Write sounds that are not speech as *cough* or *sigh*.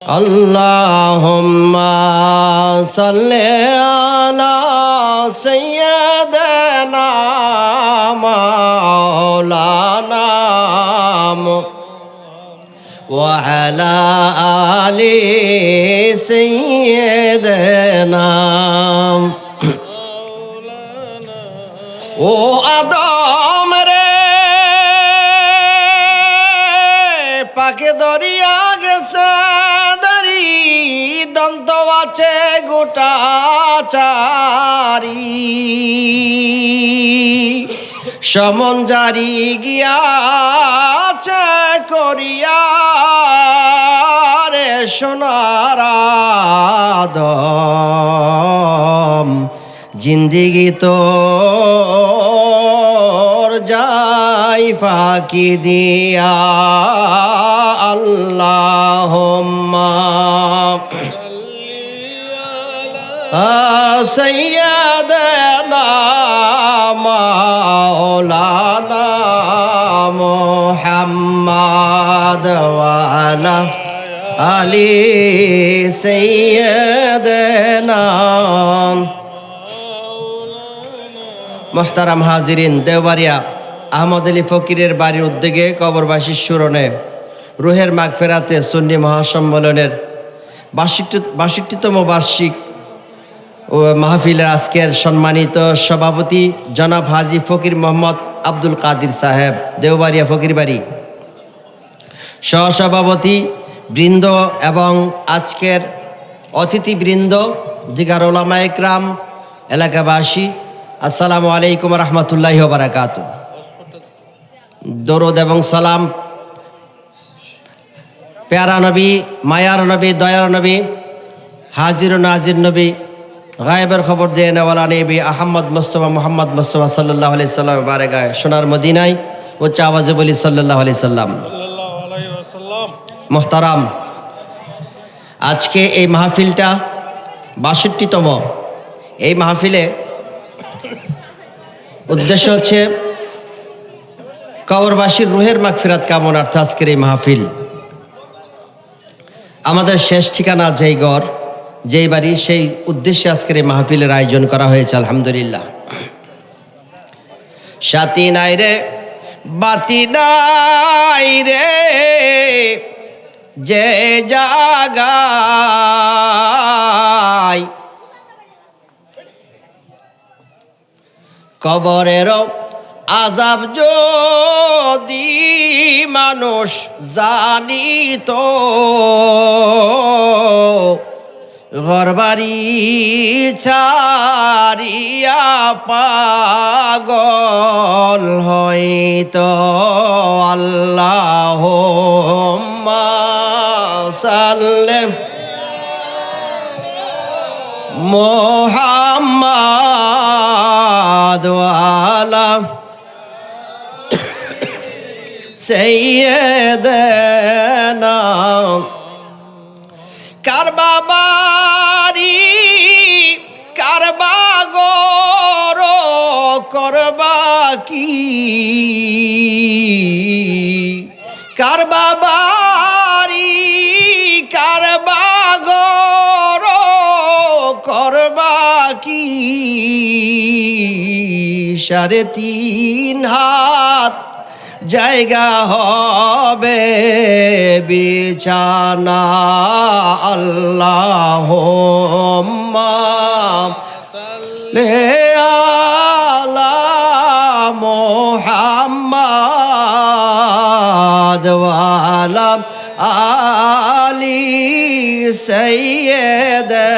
اللهم صل على سيدنا مولانا م- وعلى آل سيدنا ও আদম রে পাকে দরিয়া গেছে গোটা চারি। সমন জারি গিয়াছে করিয়া রে সোনার আদম। জিন্দিগি তোর যাই ফাঁকি দিয়া আল্লাহ মাওলানা মোহাম্মদ ওয়ালা আলী সৈয়দনা মোহতারাম হাজিরিন দেওবারিয়া আহমদ আলী ফকিরের বাড়ির উদ্যোগে কবরবাসীর স্মরণে রুহের মাগ ফেরাতে সুন্নি মহাসম্মেলনের বাষট্টি বাষট্টিতম বার্ষিক মাহফিলের আজকের সম্মানিত সভাপতি জনাব হাজি ফকির মোহাম্মদ আব্দুল কাদির সাহেব, দেওবারিয়া ফকির বাড়ি। সহসভাপতি বৃন্দ এবং আজকের অতিথিবৃন্দ দিঘার ওলামা একরাম, এলাকাবাসী, আসসালামু আলাইকুম রহমতুল্লাহ বারাকাত দরদ এবং সালাম। পেয়ারা নবী, মায়ার নবী, দয়ার নবী, হাজির ও নাজির নবী গায়েবের খবর দিয়ে নেওয়ালা নেবি আহম্মদ মোস্তফা মোহাম্মদ মোস্তফা সাল্লাহ আলি সাল্লাম বারেগায় সোনার মদিনায় উচ্চ আওয়াজে বলি সাল্লাহ আলি সাল্লাম। মোহতারাম আজকে এই মাহফিলটা বাষট্টিতম। এই মাহফিলে উদ্দেশ্য হচ্ছে কবরবাসীর রুহের মাগফিরাত কামনার্থে আজকের এই মাহফিল। আমাদের শেষ ঠিকানা যেই গড় যেই বাড়ি, সেই উদ্দেশ্যে আজকের এই মাহফিলের আয়োজন করা হয়েছে, আলহামদুলিল্লাহ। সাথী নাই রে, বাতি নাই রে, যে জাগায়। কবরেরও আজাব যদি মানুষ জানিত ঘরবাড়ি ছাড়িয়া পাগল হইতো আল্লাহ সাল্লেম। মোহাম্মদ ওয়ালা *coughs* সৈয়দনা কারবা বাড়ি কারবা গর করবা কি? কারবা বাড়ি কারবা গর করবা কি? সাড়ে তিন হাত জায়গা হবে বিছানা আল্লাহ লে আলা মোহাম্মদ ওয়ালা আলী সৈয়দনা